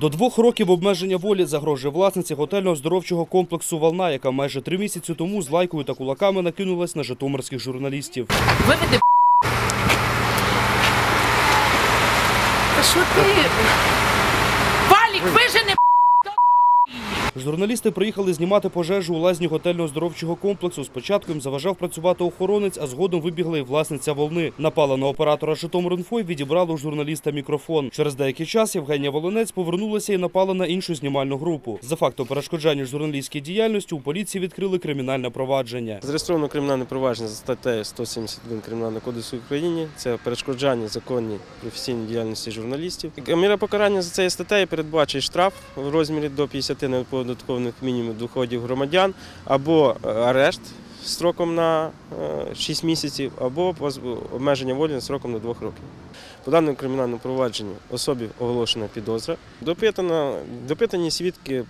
До двох років обмеження волі загрожує власниці готельно-оздоровчого комплексу Волна, яка майже три місяці тому з лайкою та кулаками накинулась на житомирських журналістів. Виведи. Та що ти? Валік, вижени. Журналісти приїхали знімати пожежу у лазні готельно-оздоровчого комплексу. Спочатку їм заважав працювати охоронець, а згодом вибігла і власниця волни. Напала на оператора Житомир.Інфо і відібрала у журналіста мікрофон. Через деякий час Євгенія Волонець повернулася і напала на іншу знімальну групу. За фактом перешкоджання журналістській діяльності у поліції відкрили кримінальне провадження. Зареєстровано кримінальне провадження за статтею 171 Кримінального кодексу України. Це перешкоджання законній професійній діяльності журналістів. Міра покарання за цією статтею передбачить штраф в розмірі до 50 неоподаткованих мінімум доходів громадян або е, арешт строком на 6 місяців, або обмеження волі строком на 2 років. По даному кримінальному провадженню особі оголошена підозра. Допитано, допитані свідки,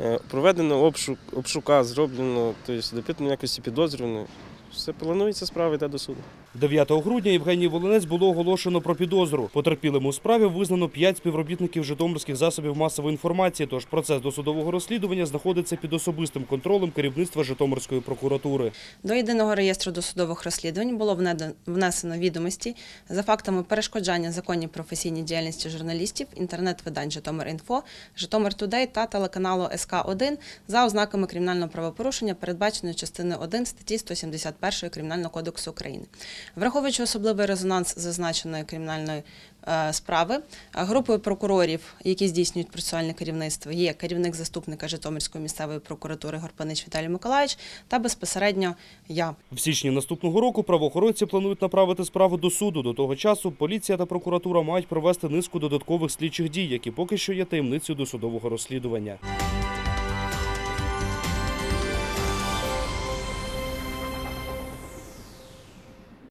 е, проведено обшук, обшука, зроблено, тобто допитано якості підозрюваної. Все планується справа йде до суду. 9 грудня Євгенії Волинець було оголошено про підозру. Потерпілим у справі визнано 5 співробітників житомирських засобів масової інформації. Тож процес досудового розслідування знаходиться під особистим контролем керівництва Житомирської прокуратури. До єдиного реєстру досудових розслідувань було внесено відомості за фактами перешкоджання законній професійній діяльності журналістів, інтернет-видань Житомир.Інфо, Житомир Тудей та телеканалу СК1 за ознаками кримінального правопорушення, передбаченої частиною 1 статті 171 Кримінального кодексу України. Враховуючи особливий резонанс зазначеної кримінальної е, справи, групою прокурорів, які здійснюють процесуальне керівництво, є керівник заступника Житомирської місцевої прокуратури Горпанич Віталій Миколаївич та безпосередньо я. В січні наступного року правоохоронці планують направити справу до суду. До того часу поліція та прокуратура мають провести низку додаткових слідчих дій, які поки що є таємницею досудового розслідування.